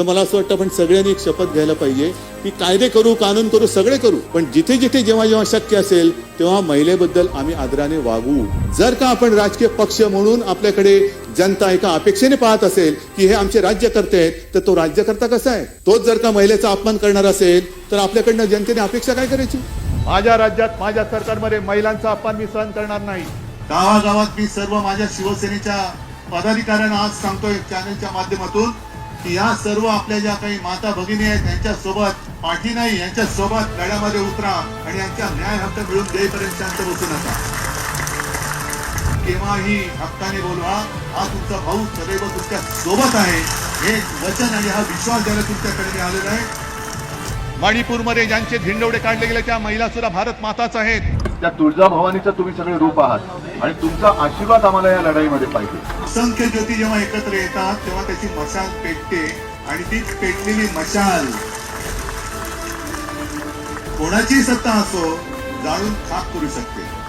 तर मला असं वाटतं आपण सगळ्यांनी एक शपथ घ्यायला पाहिजे की कायदे करू कानून करू सगळे करू. पण जिथे जिथे जेव्हा जेव्हा शक्य असेल तेव्हा महिलेबद्दल आम्ही आदराने वागू. जर का आपण राजकीय पक्ष म्हणून आपल्याकडे जनता एका अपेक्षेने पाहत असेल की हे आमचे राज्यकर्ते आहेत तर तो राज्यकर्ता कसा आहे? तोच जर का महिलेचा अपमान करणार असेल तर आपल्याकडनं जनतेने अपेक्षा काय करायची? माझ्या राज्यात माझ्या सरकारमध्ये महिलांचा अपमान मी सहन करणार नाही. गावागावात मी सर्व माझ्या शिवसेनेच्या पदाधिकाऱ्यांना आज सांगतोय चॅनलच्या माध्यमातून. की या सर्व आपल्या ज्या काही माता भगिनी आहेत त्यांच्यासोबत पाठी नाही यांच्या सोबत लढ्यामध्ये उतरा आणि यांच्या न्याय हक्क मिळून देईपर्यंत शांत बसू नका. केव्हाही हक्काने बोलवा हा तुमचा भाऊ सदैव तुमच्यासोबत आहे. हे वचन आणि हा विश्वास द्यायला तुमच्याकडे आलेला आहे. मणिपूरमध्ये ज्यांचे धिंडवडे काढले गेले त्या महिला सुद्धा भारत माताच आहेत. त्या तुळजाभवानीचं तुम्ही सगळे रूप आहात. आणि तुमचा आशीर्वाद आम्हाला या लढाईमध्ये पाहिजे. असंख्य ज्योती जेव्हा एकत्र येतात तेव्हा त्याची मशाल पेटते आणि ती पेटलेली मशाल कोणाची सत्ता असो जाळून खाक करू शकते.